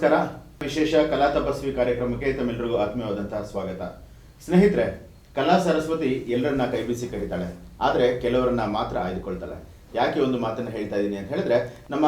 ನಮಸ್ಕಾರ. ವಿಶೇಷ ಕಲಾ ತಪಸ್ವಿ ಕಾರ್ಯಕ್ರಮಕ್ಕೆ ತಮ್ಮೆಲ್ಲರಿಗೂ ಆತ್ಮೀಯವಾದಂತಹ ಸ್ವಾಗತ. ಸ್ನೇಹಿತರೆ, ಕಲಾ ಸರಸ್ವತಿ ಎಲ್ಲರನ್ನ ಕೈಬೀಸಿ ಕರೀತಾಳೆ. ಆದ್ರೆ ಕೆಲವರನ್ನ ಮಾತ್ರ ಆಯ್ದುಕೊಳ್ತಾಳೆ. ಯಾಕೆ ಒಂದು ಮಾತನ್ನ ಹೇಳ್ತಾ ಇದ್ದೀನಿ ಅಂತ ಹೇಳಿದ್ರೆ, ನಮ್ಮ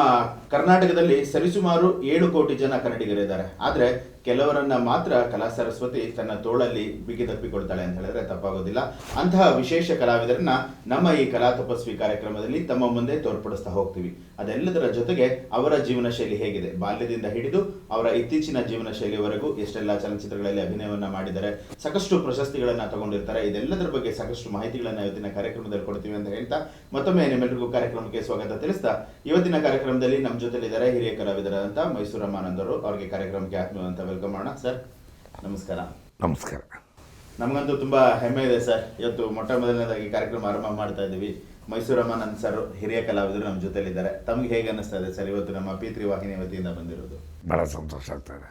ಕರ್ನಾಟಕದಲ್ಲಿ ಸರಿಸುಮಾರು ಏಳು ಕೋಟಿ ಜನ ಕನ್ನಡಿಗರಿದ್ದಾರೆ. ಆದ್ರೆ ಕೆಲವರನ್ನ ಮಾತ್ರ ಕಲಾ ಸರಸ್ವತಿ ತನ್ನ ತೋಳಲ್ಲಿ ಬಿಗಿದಪ್ಪಿಕೊಳ್ತಾಳೆ ಅಂತ ಹೇಳಿದ್ರೆ ತಪ್ಪಾಗೋದಿಲ್ಲ. ಅಂತಹ ವಿಶೇಷ ಕಲಾವಿದರನ್ನ ನಮ್ಮ ಈ ಕಲಾ ತಪಸ್ವಿ ಕಾರ್ಯಕ್ರಮದಲ್ಲಿ ತಮ್ಮ ಮುಂದೆ ತೋರ್ಪಡಿಸ್ತಾ ಹೋಗ್ತೀವಿ. ಅದೆಲ್ಲದರ ಜೊತೆಗೆ ಅವರ ಜೀವನ ಶೈಲಿ ಹೇಗಿದೆ? ಬಾಲ್ಯದಿಂದ ಹಿಡಿದು ಅವರ ಇತ್ತೀಚಿನ ಜೀವನ ಶೈಲಿವರೆಗೂ ಎಷ್ಟೆಲ್ಲ ಚಲನಚಿತ್ರಗಳಲ್ಲಿ ಅಭಿನಯವನ್ನ ಮಾಡಿದ್ದಾರೆ, ಸಾಕಷ್ಟು ಪ್ರಶಸ್ತಿಗಳನ್ನ ತಗೊಂಡಿರ್ತಾರೆ, ಇದೆಲ್ಲದರ ಬಗ್ಗೆ ಸಾಕಷ್ಟು ಮಾಹಿತಿಗಳನ್ನ ಇವತ್ತಿನ ಕಾರ್ಯಕ್ರಮದಲ್ಲಿ ಕೊಡ್ತೀವಿ ಅಂತ ಹೇಳ್ತಾ ಮತ್ತೊಮ್ಮೆ ನಿಮ್ಮೆಲ್ಲರಿಗೂ ಕಾರ್ಯಕ್ರಮಕ್ಕೆ ಸ್ವಾಗತ ತಿಳಿಸ್ತಾ, ಇವತ್ತಿನ ಕಾರ್ಯಕ್ರಮದಲ್ಲಿ ನಮ್ಮ ಜೊತೆಲಿದ್ದಾರೆ ಹಿರಿಯ ಕಲಾವಿದರಾದಂತಹ ಮೈಸೂರು ಅವರು ಅವರಿಗೆ ಕಾರ್ಯಕ್ರಮಕ್ಕೆ ಆತ್ಮೀಯವಂತ ವೆಲ್ಕಮ್ ಮಾಡೋಣ ಸರ್ ನಮಸ್ಕಾರ. ನಮಸ್ಕಾರ. ನಮಗಂತೂ ತುಂಬಾ ಹೆಮ್ಮೆ ಇದೆ ಸರ್. ಇವತ್ತು ಮೊಟ್ಟ ಮೊದಲನೇದಾಗಿ ಕಾರ್ಯಕ್ರಮ ಆರಂಭ ಮಾಡ್ತಾ ಇದ್ದೀವಿ. ಮೈಸೂರು ಅಮ್ಮಾನಂದ್ ಸರ್ ಹಿರಿಯ ಕಲಾವಿದರು ನಮ್ಮ ಜೊತೆಲಿದ್ದಾರೆ. ತಮ್ಗೆ ಹೇಗೆ ಅನ್ನಿಸ್ತಾ ಇದೆ ಸರ್ ಇವತ್ತು ನಮ್ಮ ಪೀತ್ರಿ ವಾಹಿನಿ ವತಿಯಿಂದ ಬಂದಿರೋದು? ಭಾಳ ಸಂತೋಷ ಆಗ್ತಾ ಇದೆ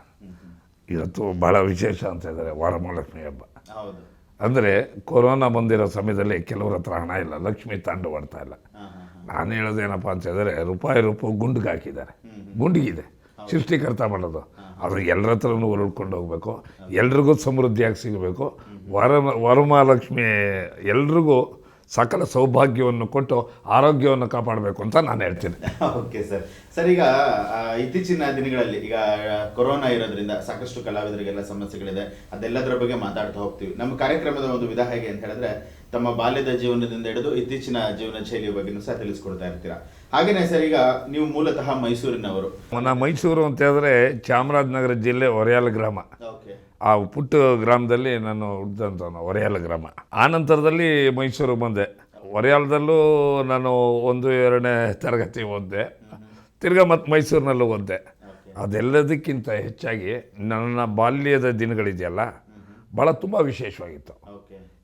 ಇವತ್ತು ಭಾಳ ವಿಶೇಷ ಅಂತ ಇದ್ದಾರೆ ವರಮಹಾಲಕ್ಷ್ಮಿ ಹಬ್ಬ. ಹೌದು. ಅಂದರೆ ಕೊರೋನಾ ಬಂದಿರೋ ಸಮಯದಲ್ಲಿ ಕೆಲವ್ರ ಹತ್ರ ಹಣ ಇಲ್ಲ ಲಕ್ಷ್ಮಿ ತಾಂಡವಾಡ್ತಾ ಇಲ್ಲ. ನಾನು ಹೇಳೋದೇನಪ್ಪ ಅಂತ ಹೇಳಿದ್ರೆ ರೂಪಾಯಿ ರೂಪಾಯಿ ಗುಂಡಿಗೆ ಹಾಕಿದ್ದಾರೆ. ಗುಂಡಿಗಿದೆ. ಸೃಷ್ಟಿಕರ್ತ ಮಾಡೋದು. ಅದು ಎಲ್ಲರ ಹತ್ರನೂ ಹೊರಡ್ಕೊಂಡು ಹೋಗಬೇಕು. ಎಲ್ರಿಗೂ ಸಮೃದ್ಧಿಯಾಗಿ ಸಿಗಬೇಕು. ವರ ವರಮಹಾಲಕ್ಷ್ಮಿ ಎಲ್ರಿಗೂ ಸಕಲ ಸೌಭಾಗ್ಯವನ್ನು ಕೊಟ್ಟು ಆರೋಗ್ಯವನ್ನು ಕಾಪಾಡಬೇಕು ಅಂತ ನಾನು ಹೇಳ್ತೀನಿ. Okay sir. ಸರ್ ಈಗ ಇತ್ತೀಚಿನ ದಿನಗಳಲ್ಲಿ ಈಗ ಕೊರೋನಾ ಇರೋದ್ರಿಂದ ಸಾಕಷ್ಟು ಕಲಾವಿದರಿಗೆಲ್ಲ ಸಮಸ್ಯೆಗಳಿದೆ. ಅದೆಲ್ಲದರ ಬಗ್ಗೆ ಮಾತಾಡ್ತಾ ಹೋಗ್ತೀವಿ. ನಮ್ಮ ಕಾರ್ಯಕ್ರಮದ ಒಂದು ವಿಧ ಹೇಗೆ ಅಂತ ಹೇಳಿದ್ರೆ ತಮ್ಮ ಬಾಲ್ಯದ ಜೀವನದಿಂದ ಹಿಡಿದು ಇತ್ತೀಚಿನ ಜೀವನ ಶೈಲಿಯ ಬಗ್ಗೆನೂ ಸಹ ತಿಳಿಸ್ಕೊಡ್ತಾ ಇರ್ತೀರಾ? ಹಾಗೆಯೇ ಸರ್ ಈಗ ನೀವು ಮೂಲತಃ ಮೈಸೂರಿನವರು. ನಾ ಮೈಸೂರು ಅಂತ ಹೇಳಿದ್ರೆ ಚಾಮರಾಜನಗರ ಜಿಲ್ಲೆ ಒರೆಯಾಲ ಗ್ರಾಮ. ಓಕೆ. ಆ ಪುಟ್ಟ ಗ್ರಾಮದಲ್ಲಿ ನಾನು ಹುಟ್ಟಿದಂಥವನು ಒರೆಯಾಲ ಗ್ರಾಮ. ಆ ನಂತರದಲ್ಲಿ ಮೈಸೂರು ಬಂದೆ. ಒರೆಯಾಲದಲ್ಲೂ ನಾನು ಒಂದು ಎರಡನೇ ತರಗತಿ ಓದಿದೆ. ತಿರ್ಗಾ ಮತ್ತು ಮೈಸೂರಿನಲ್ಲೂ ಓದಿದೆ. ಅದೆಲ್ಲದಕ್ಕಿಂತ ಹೆಚ್ಚಾಗಿ ನನ್ನ ಬಾಲ್ಯದ ದಿನಗಳಿದೆಯಲ್ಲ ಭಾಳ ತುಂಬ ವಿಶೇಷವಾಗಿತ್ತು.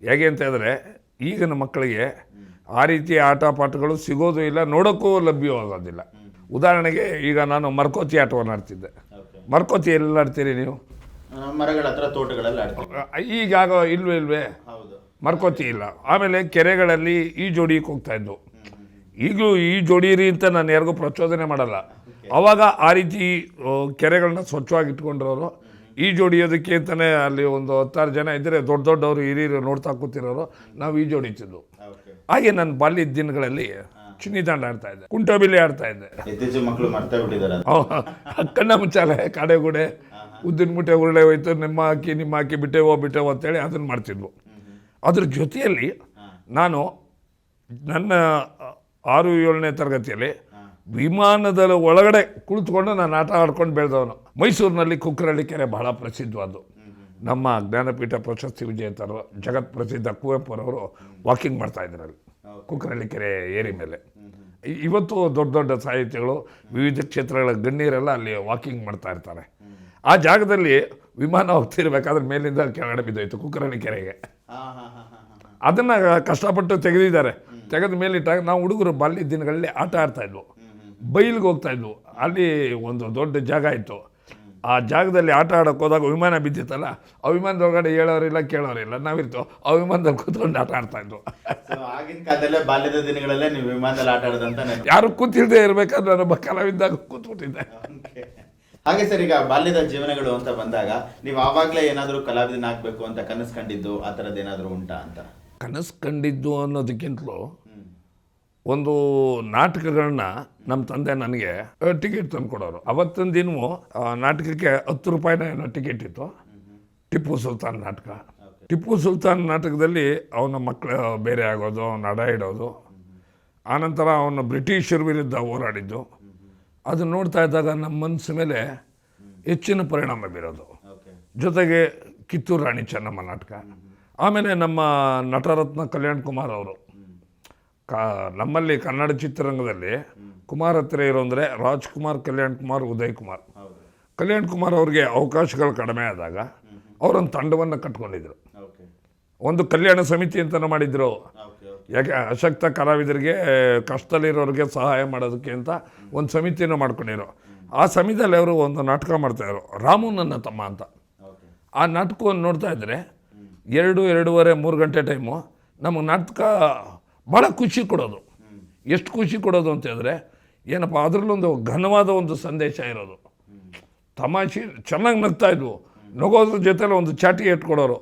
ಹೇಗೆ ಅಂತ ಹೇಳಿದ್ರೆ ಈಗಿನ ಮಕ್ಕಳಿಗೆ ಆ ರೀತಿ ಆಟ ಪಾಠಗಳು ಸಿಗೋದು ಇಲ್ಲ ನೋಡೋಕ್ಕೂ ಲಭ್ಯವಾಗೋದಿಲ್ಲ. ಉದಾಹರಣೆಗೆ ಈಗ ನಾನು ಮರ್ಕೋತಿ ಆಟವನ್ನು ಆಡ್ತಿದ್ದೆ. ಮರ್ಕೋತಿ ಎಲ್ಲಿ ಆಡ್ತೀರಿ ನೀವು? ಮರಗಳ ಹತ್ರ ತೋಟಗಳಲ್ಲಿ ಈಗಾಗ ಈಗ ಇಲ್ವೇ ಇಲ್ವೇ? ಮರ್ಕೋತಿ ಇಲ್ಲ. ಆಮೇಲೆ ಕೆರೆಗಳಲ್ಲಿ ಈ ಜೋಡಿಗೆ ಹೋಗ್ತಾ ಇದ್ದು. ಈಗಲೂ ಈ ಜೋಡಿರಿ ಅಂತ ನಾನು ಯಾರಿಗೂ ಪ್ರಚೋದನೆ ಮಾಡಲ್ಲ. ಅವಾಗ ಆ ರೀತಿ ಕೆರೆಗಳನ್ನ ಸ್ವಚ್ಛವಾಗಿ ಇಟ್ಕೊಂಡಿರೋರು ಈ ಜೋಡಿಯೋದಕ್ಕೆ ಅಂತಲೇ ಅಲ್ಲಿ ಒಂದು ಹತ್ತಾರು ಜನ ಇದ್ದರೆ ದೊಡ್ಡ ದೊಡ್ಡವರು ಹಿರಿಯರು ನೋಡ್ತಾ ಕೂತಿರೋರು. ನಾವು ಈ ಜೋಡಿತಿದ್ದು ಹಾಗೆ ನನ್ನ ಬಾಲ್ಯದ ದಿನಗಳಲ್ಲಿ ಚಿನ್ನಿದಾಂಡ ಆಡ್ತಾ ಇದ್ದೆ. ಕುಂಟಬಿಲ್ಲೆ ಆಡ್ತಾ ಇದ್ದೆ. ಮಕ್ಕಳು ಮಾಡ್ತಾ ಬಿಟ್ಟಿದ್ದಾರೆ ಕಣ್ಣ ಮುಚ್ಚಾಲೆ ಕಾಡೆಗುಡೆ ಉದ್ದಿನ ಮುಟ್ಟೆ ಉರುಳೆ ಹೋಯ್ತು ನಿಮ್ಮ ಹಾಕಿ ನಿಮ್ಮ ಹಾಕಿ ಬಿಟ್ಟೆವೋ ಬಿಟ್ಟೆವೋ ಅಂತೇಳಿ ಅದನ್ನು ಮಾಡ್ತಿದ್ವು. ಅದ್ರ ಜೊತೆಯಲ್ಲಿ ನಾನು ನನ್ನ ಆರು ಏಳನೇ ತರಗತಿಯಲ್ಲಿ ವಿಮಾನದ ಒಳಗಡೆ ಕುಳಿತುಕೊಂಡು ನಾನು ಆಟ ಆಡ್ಕೊಂಡು ಬೆಳೆದವನು. ಮೈಸೂರಿನಲ್ಲಿ ಕುಕ್ಕರಳ್ಳಿ ಕೆರೆ ಬಹಳ ಪ್ರಸಿದ್ಧವಾದ್ದು ನಮ್ಮ ಜ್ಞಾನಪೀಠ ಪ್ರಶಸ್ತಿ ವಿಜೇತರು ಜಗತ್ ಪ್ರಸಿದ್ಧ ಕುವೆಂಪುರವರು ವಾಕಿಂಗ್ ಮಾಡ್ತಾ ಇದ್ರು ಅಲ್ಲಿ ಕುಕ್ಕರಳ್ಳಿ ಕೆರೆ ಏರಿ ಮೇಲೆ. ಇವತ್ತು ದೊಡ್ಡ ದೊಡ್ಡ ಸಾಹಿತ್ಯಗಳು ವಿವಿಧ ಕ್ಷೇತ್ರಗಳ ಗಣ್ಯರೆಲ್ಲ ಅಲ್ಲಿ ವಾಕಿಂಗ್ ಮಾಡ್ತಾ ಇರ್ತಾರೆ. ಆ ಜಾಗದಲ್ಲಿ ವಿಮಾನ ಹೋಗ್ತಿರ್ಬೇಕಾದ್ರೆ ಮೇಲಿಂದ ಕೆಳಗಡೆ ಬಿದ್ದೋಯ್ತು ಕುಕ್ಕರಳ್ಳಿ ಕೆರೆಗೆ. ಅದನ್ನು ಕಷ್ಟಪಟ್ಟು ತೆಗೆದಿದ್ದಾರೆ. ತೆಗೆದ ಮೇಲಿಟ್ಟಾಗ ನಾವು ಹುಡುಗರು ಬಾಲ್ಯ ದಿನಗಳಲ್ಲಿ ಆಟ ಆಡ್ತಾ ಇದ್ವು. ಬೈಲಿಗೆ ಹೋಗ್ತಾ ಇದ್ವು. ಅಲ್ಲಿ ಒಂದು ದೊಡ್ಡ ಜಾಗ ಇತ್ತು. ಆ ಜಾಗದಲ್ಲಿ ಆಟ ಆಡೋಕೆ ಹೋದಾಗ ವಿಮಾನ ಬಿದ್ದಿತ್ತಲ್ಲ ಆ ವಿಮಾನದೊಳಗಡೆ ಹೇಳೋರಿಲ್ಲ ಕೇಳೋರಿಲ್ಲ ನಾವಿರ್ತೋ ಆ ವಿಮಾನದಲ್ಲಿ ಕೂತ್ಕೊಂಡು ಆಟ ಆಡ್ತಾ ಇದ್ವು. ಆಗಿನ ಕಾಲದಲ್ಲೇ ಬಾಲ್ಯದ ದಿನಗಳಲ್ಲೇ ನೀವು ವಿಮಾನದಲ್ಲಿ ಆಟ ಆಡೋದಂತ. ಯಾರು ಕೂತಿಲ್ಲದೆ ಇರಬೇಕಾದ್ರೆ ನಮ್ಮ ಕಲಾವಿದ್ದಾಗ ಕೂತ್ಬಿಟ್ಟಿದ್ದೆ. ಹಾಗೆ ಸರ್ ಈಗ ಬಾಲ್ಯದ ಜೀವನಗಳು ಅಂತ ಬಂದಾಗ ನೀವು ಆವಾಗಲೇ ಏನಾದರೂ ಕಲಾವಿದನಾಗ್ಬೇಕು ಅಂತ ಕನಸು ಕಂಡಿದ್ದು ಆ ಥರದ್ದು ಏನಾದರೂ ಉಂಟಾ ಅಂತ? ಕನಸು ಕಂಡಿದ್ದು ಅನ್ನೋದಕ್ಕಿಂತಲೂ ಒಂದು ನಾಟಕಗಳನ್ನ ನಮ್ಮ ತಂದೆ ನನಗೆ ಟಿಕೆಟ್ ತಂದು ಕೊಡೋರು ಅವತ್ತಿನ ದಿನವೂ ನಾಟಕಕ್ಕೆ ಹತ್ತು ರೂಪಾಯಿನ ಏನೋ ಟಿಕೆಟ್ ಇತ್ತು. ಟಿಪ್ಪು ಸುಲ್ತಾನ್ ನಾಟಕ. ಟಿಪ್ಪು ಸುಲ್ತಾನ್ ನಾಟಕದಲ್ಲಿ ಅವನ ಮಕ್ಕಳು ಬೇರೆ ಆಗೋದು ಅವನ ಅಡ ಇಡೋದು ಆನಂತರ ಅವನು ಬ್ರಿಟಿಷರ ವಿರುದ್ಧ ಹೋರಾಡಿದ್ದು. ಅದು ನೋಡ್ತಾ ಇದ್ದಾಗ ನಮ್ಮ ಮನಸ್ಸು ಮೇಲೆ ಹೆಚ್ಚಿನ ಪರಿಣಾಮ ಬೀರೋದು. ಜೊತೆಗೆ ಕಿತ್ತೂರು ರಾಣಿ ಚೆನ್ನಮ್ಮ ನಾಟಕ. ಆಮೇಲೆ ನಮ್ಮ ನಟರತ್ನ ಕಲ್ಯಾಣ್ ಕುಮಾರ್ ಅವರು. ಕಾ ನಮ್ಮಲ್ಲಿ ಕನ್ನಡ ಚಿತ್ರರಂಗದಲ್ಲಿ ಕುಮಾರ್ ಹತ್ತಿರ ಇರೋ ಅಂದರೆ ರಾಜ್ಕುಮಾರ್ ಕಲ್ಯಾಣ್ ಕುಮಾರ್ ಉದಯ್ ಕುಮಾರ್. ಕಲ್ಯಾಣ್ ಕುಮಾರ್ ಅವ್ರಿಗೆ ಅವಕಾಶಗಳು ಕಡಿಮೆ ಆದಾಗ ಅವರೊಂದು ತಂಡವನ್ನು ಕಟ್ಕೊಂಡಿದ್ರು. ಒಂದು ಕಲ್ಯಾಣ ಸಮಿತಿ ಅಂತ ಮಾಡಿದ್ರು. ಯಾಕೆ ಅಶಕ್ತ ಕಲಾವಿದರಿಗೆ ಕಷ್ಟದಲ್ಲಿರೋರಿಗೆ ಸಹಾಯ ಮಾಡೋದಕ್ಕೆ ಅಂತ ಒಂದು ಸಮಿತಿನ ಮಾಡ್ಕೊಂಡಿರೋ. ಆ ಸಮಿತಿಯಲ್ಲಿ ಅವರು ಒಂದು ನಾಟಕ ಮಾಡ್ತಾಯಿದ್ರು ರಾಮು ನನ್ನ ತಮ್ಮ ಅಂತ. ಆ ನಾಟಕವನ್ನು ನೋಡ್ತಾ ಇದ್ದರೆ ಎರಡು ಎರಡೂವರೆ ಮೂರು ಗಂಟೆ ಟೈಮು ನಮಗೆ ನಾಟಕ ಭಾಳ ಖುಷಿ ಕೊಡೋದು. ಎಷ್ಟು ಖುಷಿ ಕೊಡೋದು ಅಂತ ಹೇಳಿದ್ರೆ ಏನಪ್ಪ ಅದರಲ್ಲೊಂದು ಘನವಾದ ಒಂದು ಸಂದೇಶ ಇರೋದು. ತಮಾಷೆ ಚೆನ್ನಾಗಿ ನಗ್ತಾ ಇದ್ವು. ನಗೋದ್ರ ಜೊತೆಲಿ ಒಂದು ಚಾಟಿ ಇಟ್ಕೊಡೋರು.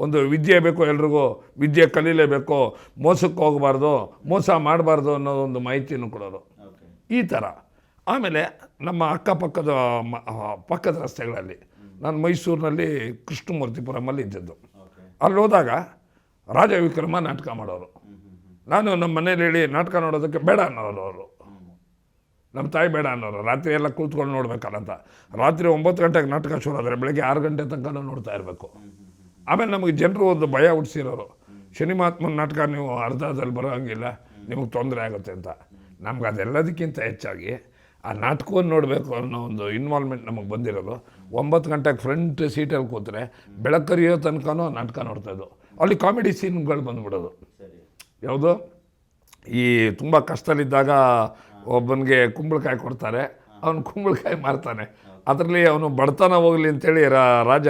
ಒಂದು ವಿದ್ಯೆ ಬೇಕು ಎಲ್ರಿಗೂ ವಿದ್ಯೆ ಕಲೀಲೇಬೇಕು ಮೋಸಕ್ಕೆ ಹೋಗಬಾರ್ದು ಮೋಸ ಮಾಡಬಾರ್ದು ಅನ್ನೋ ಒಂದು ಮಾಹಿತಿಯನ್ನು ಕೊಡೋರು ಈ ಥರ ಆಮೇಲೆ ನಮ್ಮ ಅಕ್ಕಪಕ್ಕದ ಪಕ್ಕದ ರಸ್ತೆಗಳಲ್ಲಿ ನಾನು ಮೈಸೂರಿನಲ್ಲಿ ಕೃಷ್ಣಮೂರ್ತಿಪುರಮಲ್ಲಿ ಇದ್ದದ್ದು. ಅಲ್ಲಿ ಹೋದಾಗ ರಾಜ ವಿಕ್ರಮ ನಾಟಕ ಮಾಡೋರು. ನಾನು ನಮ್ಮ ಮನೇಲಿ ಹೇಳಿ ನಾಟಕ ನೋಡೋದಕ್ಕೆ ಬೇಡ ಅನ್ನೋರು ಅವರು. ನಮ್ಮ ತಾಯಿ ಬೇಡ ಅನ್ನೋರು. ರಾತ್ರಿ ಎಲ್ಲ ಕೂತ್ಕೊಂಡು ನೋಡ್ಬೇಕಲ್ಲಂತ ರಾತ್ರಿ ಒಂಬತ್ತು ಗಂಟೆಗೆ ನಾಟಕ ಶುರು ಆದರೆ ಬೆಳಗ್ಗೆ ಆರು ಗಂಟೆ ತನಕ ನೋಡ್ತಾ ಇರಬೇಕು. ಆಮೇಲೆ ನಮಗೆ ಜನರು ಒಂದು ಭಯ ಹುಟ್ಟಿಸಿರೋರು ಶನಿ ಮಹಾತ್ಮನ ನಾಟಕ ನೀವು ಅರ್ಧದಲ್ಲಿ ಬರೋಂಗಿಲ್ಲ, ನಿಮಗೆ ತೊಂದರೆ ಆಗುತ್ತೆ ಅಂತ. ನಮ್ಗೆ ಅದೆಲ್ಲದಕ್ಕಿಂತ ಹೆಚ್ಚಾಗಿ ಆ ನಾಟಕವನ್ನು ನೋಡಬೇಕು ಅನ್ನೋ ಒಂದು ಇನ್ವಾಲ್ವ್ಮೆಂಟ್ ನಮಗೆ ಬಂದಿರೋದು. ಒಂಬತ್ತು ಗಂಟೆಗೆ ಫ್ರಂಟ್ ಸೀಟಲ್ಲಿ ಕೂತ್ರೆ ಬೆಳಕರಿಯೋ ತನಕನೂ ನಾಟಕ ನೋಡ್ತಾಯಿದ್ದು ಅಲ್ಲಿ ಕಾಮಿಡಿ ಸೀನ್ಗಳು ಬಂದ್ಬಿಡೋದು. ಯಾವುದು? ಈ ತುಂಬ ಕಷ್ಟದಲ್ಲಿದ್ದಾಗ ಒಬ್ಬನಿಗೆ ಕುಂಬಳಕಾಯಿ ಕೊಡ್ತಾರೆ, ಅವನು ಕುಂಬಳಕಾಯಿ ಮಾರ್ತಾನೆ. ಅದರಲ್ಲಿ ಅವನು ಬಡತನ ಹೋಗಲಿ ಅಂತೇಳಿ ರಾಜ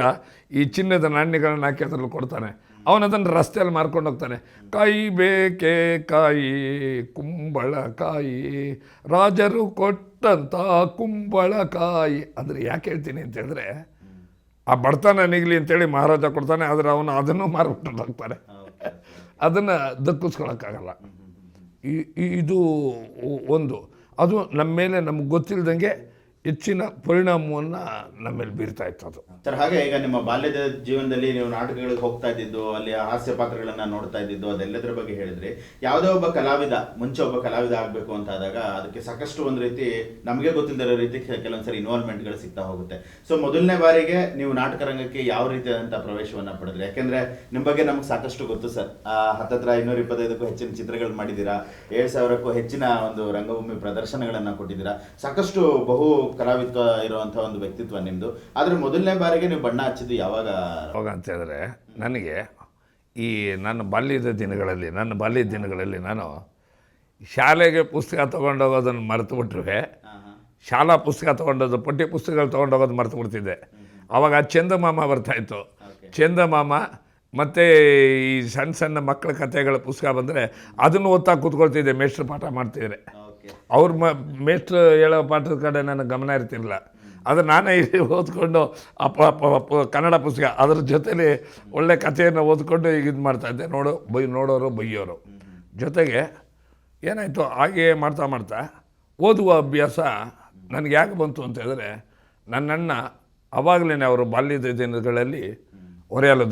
ಈ ಚಿನ್ನದ ನಾಣ್ಯಗಳನ್ನ ಹಾಕಿ ಅದರಲ್ಲಿ ಕೊಡ್ತಾನೆ. ಅದನ್ನು ರಸ್ತೆಯಲ್ಲಿ ಮಾರ್ಕೊಂಡು ಹೋಗ್ತಾನೆ. ಕಾಯಿ ಬೇಕೆ ಕಾಯಿ ಕುಂಬಳಕಾಯಿ ರಾಜರು ಕೊಟ್ಟಂಥ ಕುಂಬಳಕಾಯಿ ಅಂದರೆ ಯಾಕೆ ಹೇಳ್ತೀನಿ ಅಂತ ಹೇಳಿದ್ರೆ, ಆ ಬಡತನ ನಿಗಲಿ ಅಂತೇಳಿ ಮಹಾರಾಜ ಕೊಡ್ತಾನೆ, ಆದರೆ ಅವನು ಅದನ್ನು ಮಾರ್ಬಿಟ್ಟು ಹೋಗ್ತಾನೆ. ಅದನ್ನು ದಕ್ಕಿಸ್ಕೊಳಕ್ಕಾಗಲ್ಲ. ಈ- ಇದು ಒಂದು. ಅದು ನಮ್ಮ ಮೇಲೆ ನಮ್ಗೆ ಗೊತ್ತಿಲ್ಲದಂಗೆ ಹೆಚ್ಚಿನ ಪರಿಣಾಮವನ್ನು ನಮ್ಮ ಮೇಲೆ ಬೀರ್ತಾ ಇತ್ತು ಅದು ಸರ್, ಹಾಗೆ ಈಗ ನಿಮ್ಮ ಬಾಲ್ಯದ ಜೀವನದಲ್ಲಿ ನೀವು ನಾಟಕಗಳಿಗೆ ಹೋಗ್ತಾ ಇದ್ದಿದ್ದು, ಅಲ್ಲಿ ಹಾಸ್ಯ ಪಾತ್ರಗಳನ್ನು ನೋಡ್ತಾ ಇದ್ದಿದ್ದು, ಅದೆಲ್ಲದರ ಬಗ್ಗೆ ಹೇಳಿದ್ರಿ. ಯಾವುದೇ ಒಬ್ಬ ಕಲಾವಿದ, ಮುಂಚೆ ಒಬ್ಬ ಕಲಾವಿದ ಆಗಬೇಕು ಅಂತ ಆದಾಗ ಅದಕ್ಕೆ ಸಾಕಷ್ಟು ಒಂದು ರೀತಿ ನಮಗೆ ಗೊತ್ತಿಲ್ಲದಿರೋ ರೀತಿ ಕೆಲವೊಂದ್ಸರಿ ಇನ್ವಾಲ್ವ್ಮೆಂಟ್ಗಳು ಸಿಗ್ತಾ ಹೋಗುತ್ತೆ. ಸೊ ಮೊದಲನೇ ಬಾರಿಗೆ ನೀವು ನಾಟಕ ರಂಗಕ್ಕೆ ಯಾವ ರೀತಿಯಾದಂಥ ಪ್ರವೇಶವನ್ನು ಪಡೆದ್ರಿ? ಯಾಕೆಂದರೆ ನಿಮ್ಮ ಬಗ್ಗೆ ನಮ್ಗೆ ಸಾಕಷ್ಟು ಗೊತ್ತು ಸರ್. ಹತ್ತತ್ರ ಇನ್ನೂರ ಇಪ್ಪತ್ತೈದಕ್ಕೂ ಹೆಚ್ಚಿನ ಚಿತ್ರಗಳು ಮಾಡಿದ್ದೀರಾ, ಏಳು ಸಾವಿರಕ್ಕೂ ಹೆಚ್ಚಿನ ಒಂದು ರಂಗಭೂಮಿ ಪ್ರದರ್ಶನಗಳನ್ನು ಕೊಟ್ಟಿದ್ದೀರಾ. ಸಾಕಷ್ಟು ಬಹು ಕಲಾವಿತ್ವ ಇರುವಂಥ ಒಂದು ವ್ಯಕ್ತಿತ್ವ ನಿಮ್ಮದು ಆದರೆ ಮೊದಲನೇ ಬಾರಿಗೆ ನೀವು ಬಣ್ಣ ಹಚ್ಚಿದ್ದು ಯಾವಾಗ? ಅವಾಗ ಅಂತ ಹೇಳಿದ್ರೆ ನನಗೆ ಈ ನನ್ನ ಬಾಲ್ಯದ ದಿನಗಳಲ್ಲಿ ನನ್ನ ಬಾಲ್ಯದ ದಿನಗಳಲ್ಲಿ ನಾನು ಶಾಲೆಗೆ ಪುಸ್ತಕ ತೊಗೊಂಡೋಗೋದನ್ನು ಮರೆತು ಬಿಟ್ರೆ. ಶಾಲಾ ಪುಸ್ತಕ ತೊಗೊಂಡೋದು ಪಠ್ಯ ಪುಸ್ತಕಗಳು ತೊಗೊಂಡೋಗೋದು ಮರೆತು ಬಿಡ್ತಿದ್ದೆ ಅವಾಗ ಚಂದಮಾಮ ಬರ್ತಾಯಿತ್ತು ಚಂದಮಾಮ ಮತ್ತು ಈ ಸಣ್ಣ ಸಣ್ಣ ಮಕ್ಕಳ ಕಥೆಗಳ ಪುಸ್ತಕ ಬಂದರೆ ಅದನ್ನು ಓದ್ತಾ ಕೂತ್ಕೊಳ್ತಿದ್ದೆ ಮೇಷ್ಟ್ರ ಪಾಠ ಮಾಡ್ತಿದ್ರೆ. ಅವ್ರ ಮ ಮೇಷ್ಟ್ರು ಹೇಳೋ ಪಾಠದ ಕಡೆ ನನಗೆ ಗಮನ ಇರ್ತಿರಲಿಲ್ಲ. ಆದರೆ ನಾನೇ ಓದ್ಕೊಂಡು ಅಪ್ಪ ಅಪ್ಪ ಕನ್ನಡ ಪುಸ್ತಕ ಅದ್ರ ಜೊತೇಲಿ ಒಳ್ಳೆ ಕಥೆಯನ್ನು ಓದ್ಕೊಂಡು ಈಗ ಇದು ಮಾಡ್ತಾಯಿದ್ದೆ ನೋಡು ಬೈ ನೋಡೋರು ಬೈಯೋರು. ಜೊತೆಗೆ ಏನಾಯಿತು? ಹಾಗೆ ಮಾಡ್ತಾ ಮಾಡ್ತಾ ಓದುವ ಅಭ್ಯಾಸ ನನಗೆ ಯಾಕೆ ಬಂತು ಅಂತ ಹೇಳಿದ್ರೆ ನನ್ನಣ್ಣ ಅವಾಗಲೇ ಅವರು ಬಾಲ್ಯದ ದಿನಗಳಲ್ಲಿ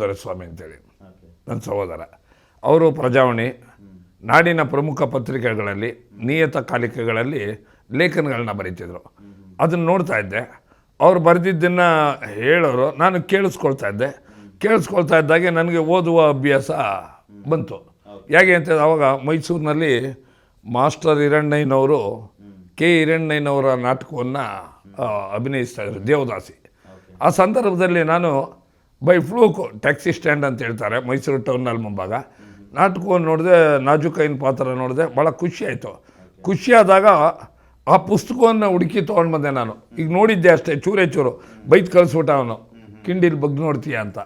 ದೊರೆ ಸ್ವಾಮಿ ಅಂತೇಳಿ. ನನ್ನ ಸಹೋದರ. ಅವರು ಪ್ರಜಾವಾಣಿ ನಾಡಿನ ಪ್ರಮುಖ ಪತ್ರಿಕೆಗಳಲ್ಲಿ ನಿಯತಕಾಲಿಕೆಗಳಲ್ಲಿ ಲೇಖನಗಳನ್ನ ಬರೀತಿದ್ರು. ಅದನ್ನು ನೋಡ್ತಾ ಇದ್ದೆ. ಅವ್ರು ಬರೆದಿದ್ದನ್ನು ಹೇಳೋರು ನಾನು ಕೇಳಿಸ್ಕೊಳ್ತಾ ಇದ್ದೆ. ಕೇಳಿಸ್ಕೊಳ್ತಾ ಇದ್ದಾಗೆ ನನಗೆ ಓದುವ ಅಭ್ಯಾಸ ಬಂತು. ಹೇಗೆ ಅಂತ ಅವಾಗ ಮೈಸೂರಿನಲ್ಲಿ ಮಾಸ್ಟರ್ ಹಿರಣ್ಣಯ್ಯನವರು ಕೆ ಹಿರಣ್ಣಯ್ಯನವರ ನಾಟಕವನ್ನು ಅಭಿನಯಿಸ್ತಾ ಇದ್ರು ದೇವದಾಸಿ. ಆ ಸಂದರ್ಭದಲ್ಲಿ ನಾನು ಬೈ ಫ್ಲೂಕು ಟ್ಯಾಕ್ಸಿ ಸ್ಟ್ಯಾಂಡ್ ಅಂತ ಹೇಳ್ತಾರೆ ಮೈಸೂರು ಟೌನಲ್ಲಿ ಮುಂಭಾಗ. ನಾಟಕವನ್ನು ನೋಡಿದೆ ನಾಜುಕೈನ್ ಪಾತ್ರ ನೋಡಿದೆ ಭಾಳ ಖುಷಿ ಆಯಿತು. ಖುಷಿಯಾದಾಗ ಆ ಪುಸ್ತಕವನ್ನು ಹುಡುಕಿ ತೊಗೊಂಡು ಬಂದೆ ನಾನು. ಈಗ ನೋಡಿದ್ದೆ ಅಷ್ಟೇ, ಚೂರೇ ಚೂರು. ಬೈತ್ ಕಳಿಸ್ಬಿಟ್ಟ ಅವನು. ಕಿಂಡಿಲಿ ಬಗ್ಗೆ ನೋಡ್ತೀಯ ಅಂತ.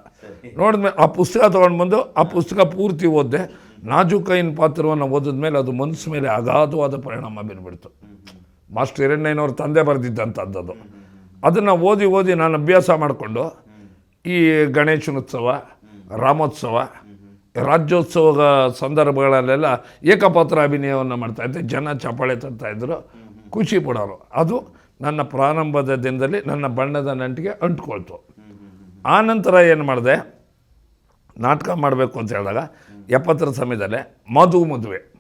ನೋಡಿದ್ಮೇಲೆ ಆ ಪುಸ್ತಕ ತೊಗೊಂಡು ಬಂದು, ಆ ಪುಸ್ತಕ ಪೂರ್ತಿ ಓದಿದೆ. ನಾಜುಕೈನ್ ಪಾತ್ರವನ್ನು ಓದಿದ್ಮೇಲೆ ಅದು ಮನಸ್ಸು ಮೇಲೆ ಅಗಾಧವಾದ ಪರಿಣಾಮ ಬೀರ್ಬಿಡ್ತು. ಮಾಸ್ಟರ್ ಹಿರಣ್ಣಯ್ಯನವ್ರ ತಂದೆ ಬರೆದಿದ್ದಂಥದ್ದು ಅದನ್ನು ಓದಿ ಓದಿ ನಾನು ಅಭ್ಯಾಸ ಮಾಡಿಕೊಂಡು ಈ ಗಣೇಶನೋತ್ಸವ, ರಾಮೋತ್ಸವ ರಾಜ್ಯೋತ್ಸವದ ಸಂದರ್ಭಗಳಲ್ಲೆಲ್ಲ ಏಕಪಾತ್ರ ಅಭಿನಯವನ್ನು ಮಾಡ್ತಾಯಿದ್ದೆ ಜನ ಚಪ್ಪಾಳೆ ತರ್ತಾಯಿದ್ರು ಖುಷಿ ಪಡೋರು. ಅದು ನನ್ನ ಪ್ರಾರಂಭದ ದಿನದಲ್ಲಿ ನನ್ನ ಬಣ್ಣದ ನಂಟಿಗೆ ಅಂಟ್ಕೊಳ್ತು. ಆ ನಂತರ ಏನು ಮಾಡಿದೆ? ನಾಟಕ ಮಾಡಬೇಕು ಅಂತ ಹೇಳಿದಾಗ ಎಪ್ಪತ್ತರ ಸಮಯದಲ್ಲೇ ಮಧು ಮದುವೆ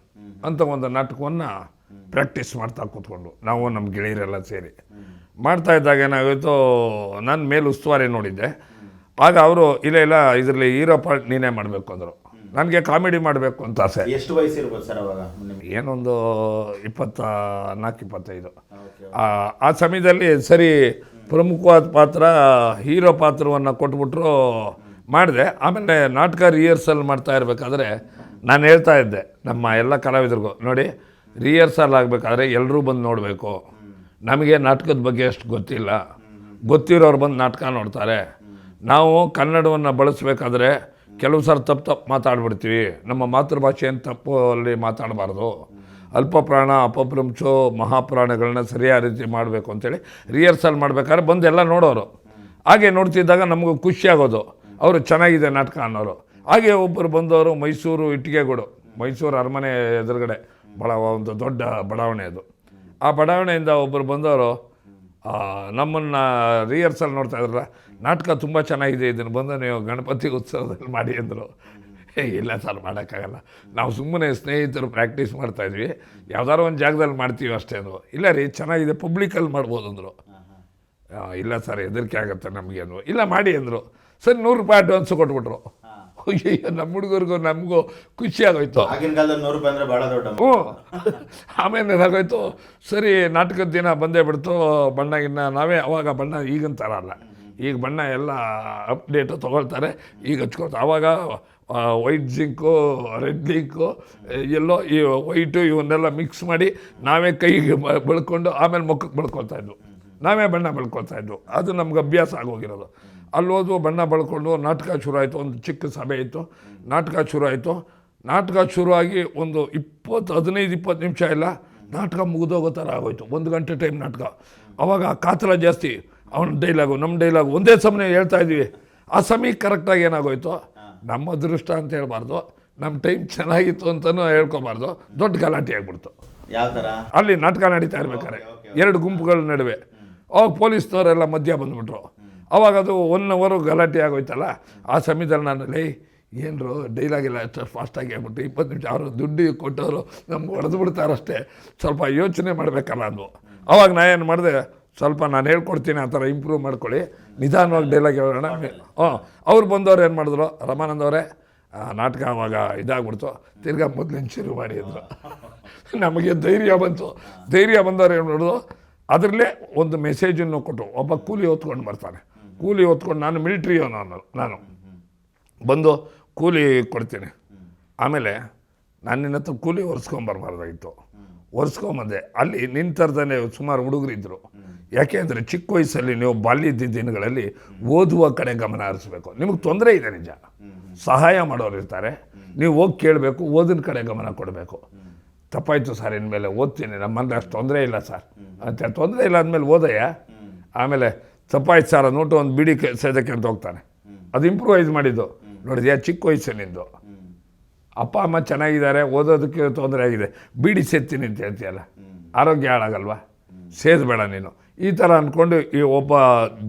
ಅಂತ ಒಂದು ನಾಟಕವನ್ನು ಪ್ರಾಕ್ಟೀಸ್ ಮಾಡ್ತಾ ಕೂತ್ಕೊಂಡು ನಾವು ನಮ್ಮ ಗೆಳೆಯರೆಲ್ಲ ಸೇರಿ. ಮಾಡ್ತಾ ಇದ್ದಾಗ ಏನಾಗೋಯ್ತು? ನಾನು ಮೇಲೆ ಉಸ್ತುವಾರಿ ನೋಡಿದ್ದೆ. ಆಗ ಅವರು, ಇಲ್ಲ ಇಲ್ಲ, ಇದರಲ್ಲಿ ಹೀರೋ ಪಾರ್ಟ್ ನೀನೇ ಮಾಡಬೇಕು ಅಂದರು. ನನಗೆ ಕಾಮಿಡಿ ಮಾಡಬೇಕು ಅಂತ ಆಸೆ. ಎಷ್ಟು ವಯಸ್ಸಿರ್ಬೋದು ಸರ್ ಅವಾಗ ಏನೊಂದು ಇಪ್ಪತ್ತ ನಾಲ್ಕು ಇಪ್ಪತ್ತೈದು. ಆ ಸಮಯದಲ್ಲಿ ಸರಿ ಪ್ರಮುಖವಾದ ಪಾತ್ರ ಹೀರೋ ಪಾತ್ರವನ್ನು ಕೊಟ್ಬಿಟ್ರು ಮಾಡಿದೆ. ಆಮೇಲೆ ನಾಟಕ ರಿಹರ್ಸಲ್ ಮಾಡ್ತಾ ಇರಬೇಕಾದ್ರೆ ನಾನು ಹೇಳ್ತಾ ಇದ್ದೆ ನಮ್ಮ ಎಲ್ಲ ಕಲಾವಿದರಿಗೂ ನೋಡಿ ರಿಹರ್ಸಲ್ ಆಗಬೇಕಾದ್ರೆ ಎಲ್ಲರೂ ಬಂದು ನೋಡಬೇಕು. ನಮಗೆ ನಾಟಕದ ಬಗ್ಗೆ ಅಷ್ಟು ಗೊತ್ತಿಲ್ಲ. ಗೊತ್ತಿರೋರು ಬಂದು ನಾಟಕ ನೋಡ್ತಾರೆ. ನಾವು ಕನ್ನಡವನ್ನು ಬಳಸಬೇಕಾದ್ರೆ ಕೆಲವು ಸಲ ತಪ್ಪು ತಪ್ಪು ಮಾತಾಡ್ಬಿಡ್ತೀವಿ. ನಮ್ಮ ಮಾತೃಭಾಷೆಯನ್ನು ತಪ್ಪು ಅಲ್ಲಿ ಮಾತಾಡಬಾರ್ದು. ಅಲ್ಪ ಪ್ರಾಣ ಅಪಪ್ರಂಶೋ ಮಹಾಪ್ರಾಣಗಳನ್ನ ಸರಿಯಾದ ರೀತಿ ಮಾಡಬೇಕು ಅಂತೇಳಿ ರಿಹರ್ಸಲ್ ಮಾಡ್ಬೇಕಾದ್ರೆ ಬಂದು ಎಲ್ಲ ನೋಡೋರು. ಹಾಗೆ ನೋಡ್ತಿದ್ದಾಗ ನಮಗೂ ಖುಷಿ ಆಗೋದು. ಅವರು ಚೆನ್ನಾಗಿದೆ ನಾಟಕ ಅನ್ನೋರು. ಹಾಗೆ ಒಬ್ಬರು ಬಂದವರು ಮೈಸೂರು ಇಟ್ಟಿಗೆಗೂಡು. ಮೈಸೂರು ಅರಮನೆ ಎದುರುಗಡೆ. ಭಾಳ ಒಂದು ದೊಡ್ಡ ಬಡಾವಣೆ ಅದು. ಆ ಬಡಾವಣೆಯಿಂದ ಒಬ್ಬರು ಬಂದವರು ನಮ್ಮನ್ನು ರಿಹರ್ಸಲ್ ನೋಡ್ತಾ ಇದ್ರಲ್ಲ, ನಾಟಕ ತುಂಬ ಚೆನ್ನಾಗಿದೆ, ಇದನ್ನು ಬಂದು ನೀವು ಗಣಪತಿ ಉತ್ಸವದಲ್ಲಿ ಮಾಡಿ ಅಂದರು. ಏ ಇಲ್ಲ ಸರ್, ಮಾಡೋಕ್ಕಾಗಲ್ಲ. ನಾವು ಸುಮ್ಮನೆ ಸ್ನೇಹಿತರು ಪ್ರಾಕ್ಟೀಸ್ ಮಾಡ್ತಾಯಿದ್ವಿ ಯಾವ್ದಾದ್ರು ಒಂದು ಜಾಗದಲ್ಲಿ ಮಾಡ್ತೀವಿ ಅಷ್ಟೇ ಅಂದರು. ಇಲ್ಲ ರೀ, ಚೆನ್ನಾಗಿದೆ ಪಬ್ಲಿಕಲ್ಲಿ ಮಾಡ್ಬೋದು ಅಂದರು. ಇಲ್ಲ ಸರ್, ಹೆದರಿಕೆ ಆಗುತ್ತೆ ನಮಗೆ ಅಂದರು ಇಲ್ಲ, ಮಾಡಿ ಅಂದರು. ಸರ್, ನೂರು ರೂಪಾಯಿ ಅಡ್ವಾನ್ಸು ಕೊಟ್ಬಿಟ್ರು. ಅಯ್ಯಯ್ಯೋ ನಮ್ಮ ಹುಡುಗರಿಗೂ ನಮಗೂ ಖುಷಿ ಆಗೋಯ್ತು. ಆಗಿನ ಕಾಲದಲ್ಲಿ ನೂರು ರೂಪಾಯಿ ಅಂದರೆ ಬಹಳ ದೊಡ್ಡ ಹ್ಞೂ ಆಮೇಲೆ ಏನಾಗೋಯ್ತು? ಸರಿ ನಾಟಕದ ದಿನ ಬಂದೇ ಬಿಡ್ತು ಬಣ್ಣ ಗಿಣ್ಣ ನಾವೇ ಅವಾಗ ಬಣ್ಣ ಈಗಿನ ಥರ ಅಲ್ಲ. ಈಗ ಬಣ್ಣ ಎಲ್ಲ ಅಪ್ಡೇಟು ತೊಗೊಳ್ತಾರೆ ಈಗ ಹಚ್ಕೊಳ್ತಾರೆ. ಆವಾಗ ವೈಟ್ ಜಿಂಕು ರೆಡ್ ಲಿಂಕು ಎಲ್ಲೋ ಈ ವೈಟು ಇವನ್ನೆಲ್ಲ ಮಿಕ್ಸ್ ಮಾಡಿ ನಾವೇ ಕೈಗೆ ಬಳ್ಕೊಂಡು ಆಮೇಲೆ ಮುಖಕ್ಕೆ ಬಳ್ಕೊಳ್ತಾ ಇದ್ವು. ನಾವೇ ಬಣ್ಣ ಬಳ್ಕೊಳ್ತಾ ಇದ್ವು. ಅದು ನಮ್ಗೆ ಅಭ್ಯಾಸ ಆಗೋಗಿರೋದು. ಅಲ್ಲಿ ಹೋದ್ವು ಬಣ್ಣ ಬಳ್ಕೊಂಡು ನಾಟಕ ಶುರು ಆಯಿತು ಒಂದು ಚಿಕ್ಕ ಸಭೆ ಇತ್ತು. ನಾಟಕ ಶುರು ಆಯಿತು ನಾಟಕ ಶುರುವಾಗಿ ಒಂದು ಇಪ್ಪತ್ತು ಹದಿನೈದು ಇಪ್ಪತ್ತು ನಿಮಿಷ ಇಲ್ಲ ನಾಟಕ ಮುಗಿದೋಗೋ ಥರ ಆಗೋಯ್ತು. ಒಂದು ಗಂಟೆ ಟೈಮ್ ನಾಟಕ. ಅವಾಗ ಕಾತರ ಜಾಸ್ತಿ ಅವನ ಡೈಲಾಗು ನಮ್ಮ ಡೈಲಾಗು ಒಂದೇ ಸಮಯ ಹೇಳ್ತಾ ಇದ್ವಿ. ಆ ಸಮಯಕ್ಕೆ ಕರೆಕ್ಟಾಗಿ ಏನಾಗೋಯ್ತು? ನಮ್ಮ ಅದೃಷ್ಟ ಅಂತ ಹೇಳ್ಬಾರ್ದು. ನಮ್ಮ ಟೈಮ್ ಚೆನ್ನಾಗಿತ್ತು ಅಂತಲೂ ಹೇಳ್ಕೊಬಾರ್ದು. ದೊಡ್ಡ ಗಲಾಟೆ ಆಗ್ಬಿಡ್ತು. ಅಲ್ಲಿ ನಾಟಕ ನಡೀತಾ ಇರ್ಬೇಕಾರೆ. ಎರಡು ಗುಂಪುಗಳ ನಡುವೆ. ಅವಾಗ ಪೊಲೀಸ್ನವರೆಲ್ಲ ಮಧ್ಯ ಬಂದ್ಬಿಟ್ರು. ಅವಾಗ ಅದು ಒನ್ ಅವರು ಗಲಾಟೆ ಆಗೋಯ್ತಲ್ಲ, ಆ ಸಮಯದಲ್ಲಿ ನಾನು ಡೈಲಾಗಿಲ್ಲ ಏನ್ರು ಡೈಲಾಗ್ ಎಲ್ಲ ಅಷ್ಟು ಫಾಸ್ಟಾಗಿ ಆಗ್ಬಿಟ್ಟು ಇಪ್ಪತ್ತು ನಿಮಿಷ, ಅವರು ದುಡ್ಡು ಕೊಟ್ಟವರು, ನಮ್ಗೆ ಹೊಡೆದು ಬಿಡ್ತಾರಷ್ಟೇ. ಸ್ವಲ್ಪ ಯೋಚನೆ ಮಾಡಬೇಕಲ್ಲ ಅದು ಅವಾಗ ನಾ ಏನು ಮಾಡಿದೆ, ಸ್ವಲ್ಪ ನಾನು ಹೇಳ್ಕೊಡ್ತೀನಿ ಆ ಥರ ಇಂಪ್ರೂವ್ ಮಾಡ್ಕೊಳ್ಳಿ, ನಿಧಾನವಾಗಿ ಡೈಲಾಗ್ ಹೇಳೋಣ. ಹಾಂ ಅವ್ರು ಬಂದವ್ರು ಏನು ಮಾಡಿದ್ರು, ರಮಾನಂದ್ ಅವರೇ, ಆ, ನಾಟಕ ಅವಾಗ ಇದಾಗ್ಬಿಡ್ತು. ತಿರ್ಗಾ ಮೊದಲಿನ ಶುರು ಮಾಡಿದ್ರು ನಮಗೆ ಧೈರ್ಯ ಬಂತು. ಧೈರ್ಯ ಬಂದವ್ರು ಏನು ಮಾಡೋದು ಅದರಲ್ಲೇ ಒಂದು ಮೆಸೇಜನ್ನು ಕೊಟ್ಟು ಒಬ್ಬ ಕೂಲಿ ಹೊತ್ಕೊಂಡು ಬರ್ತಾನೆ. ಕೂಲಿ ಹೊತ್ಕೊಂಡು ನಾನು ಮಿಲಿಟ್ರಿಯೋ ನಾನು ನಾನು. ಬಂದು ಕೂಲಿ ಕೊಡ್ತೀನಿ. ಆಮೇಲೆ ನಾನು ನಿನ್ನ ಹತ್ರ ಕೂಲಿ ಒರೆಸ್ಕೊಂಬರ್ಬಾರ್ದಾಗಿತ್ತು. ಒರೆಸ್ಕೊಂಬಂದೆ. ಅಲ್ಲಿ ನಿಂತರ್ದೇ ಸುಮಾರು ಹುಡುಗರಿದ್ದರು ಯಾಕೆ ಅಂದರೆ ಚಿಕ್ಕ ವಯಸ್ಸಲ್ಲಿ ನೀವು ಬಾಲ್ಯದ ದಿನಗಳಲ್ಲಿ ಓದುವ ಕಡೆ ಗಮನ ಹರಿಸ್ಬೇಕು. ನಿಮಗೆ ತೊಂದರೆ ಇದೆ ನಿಜ. ಸಹಾಯ ಮಾಡೋರು ಇರ್ತಾರೆ. ನೀವು ಹೋಗಿ ಕೇಳಬೇಕು, ಓದಿನ ಕಡೆ ಗಮನ ಕೊಡಬೇಕು. ತಪ್ಪಾಯಿತು ಸರ್, ಇನ್ಮೇಲೆ ಓದ್ತೀನಿ. ನಮ್ಮಲ್ಲಿ ಅಷ್ಟು ತೊಂದರೆ ಇಲ್ಲ ಸರ್. ಅಂತ ತೊಂದರೆ ಇಲ್ಲ ಅಂದಮೇಲೆ ಓದಯ್ಯ? ಆಮೇಲೆ ತಪ್ಪಾಯ್ತು ಸಾರ ನೋಟು ಒಂದು ಬಿಡಿ ಸೇದಕ್ಕೆ ಅಂತ ಹೋಗ್ತಾನೆ. ಅದು ಇಂಪ್ರೂವೈಸ್ ಮಾಡಿದ್ದು. ನೋಡಿದ್ಯಾ ಚಿಕ್ಕ ವಯಸ್ಸಿನಿಂದು ಅಪ್ಪ, ಅಮ್ಮ ಚೆನ್ನಾಗಿದ್ದಾರೆ, ಓದೋದಕ್ಕೆ ತೊಂದರೆ ಆಗಿದೆ. ಬೀಡಿ ಸೇರ್ತೀನಿ ಅಂತ ಹೇಳ್ತೀಯಲ್ಲ. ಆರೋಗ್ಯ ಹಾಳಾಗಲ್ವಾ? ಸೇದಬೇಡ ನೀನು. ಈ ಥರ ಅಂದ್ಕೊಂಡು ಈ ಒಬ್ಬ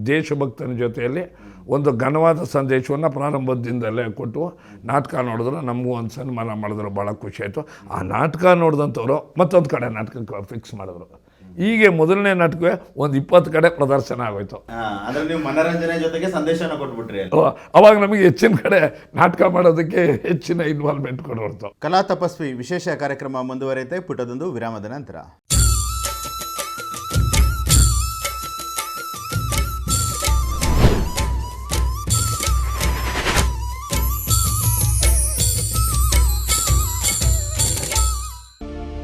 ದೇಶಭಕ್ತನ ಜೊತೆಯಲ್ಲಿ ಒಂದು ಘನವಾದ ಸಂದೇಶವನ್ನು ಪ್ರಾರಂಭದಿಂದಲೇ ಕೊಟ್ಟು ನಾಟಕ ನೋಡಿದ್ರು, ನಮಗೂ ಒಂದು ಸನ್ಮಾನ ಮಾಡಿದ್ರು ಭಾಳ ಖುಷಿ ಆಯಿತು. ಆ ನಾಟಕ ನೋಡಿದಂಥವ್ರು ಮತ್ತೊಂದು ಕಡೆ ನಾಟಕ ಫಿಕ್ಸ್ ಮಾಡಿದ್ರು. ಹೀಗೆ ಮೊದಲನೇ ನಾಟಕವೇ ಒಂದು ಇಪ್ಪತ್ತು ಕಡೆ ಪ್ರದರ್ಶನ ಆಗೋಯ್ತು. ನೀವು ಮನರಂಜನೆ ಜೊತೆಗೆ ಸಂದೇಶನ ಕೊಟ್ಬಿಟ್ರಿ ಅವಾಗ ನಮಗೆ ಹೆಚ್ಚಿನ ಕಡೆ ನಾಟಕ ಮಾಡೋದಕ್ಕೆ ಹೆಚ್ಚಿನ ಇನ್ವಾಲ್ವ್ಮೆಂಟ್ ಕೊಡೋರ್ತು ಕಲಾ ತಪಸ್ವಿ ವಿಶೇಷ ಕಾರ್ಯಕ್ರಮ ಮುಂದುವರಿಯುತ್ತೆ. ಪುಟದೊಂದು ವಿರಾಮದ ನಂತರ.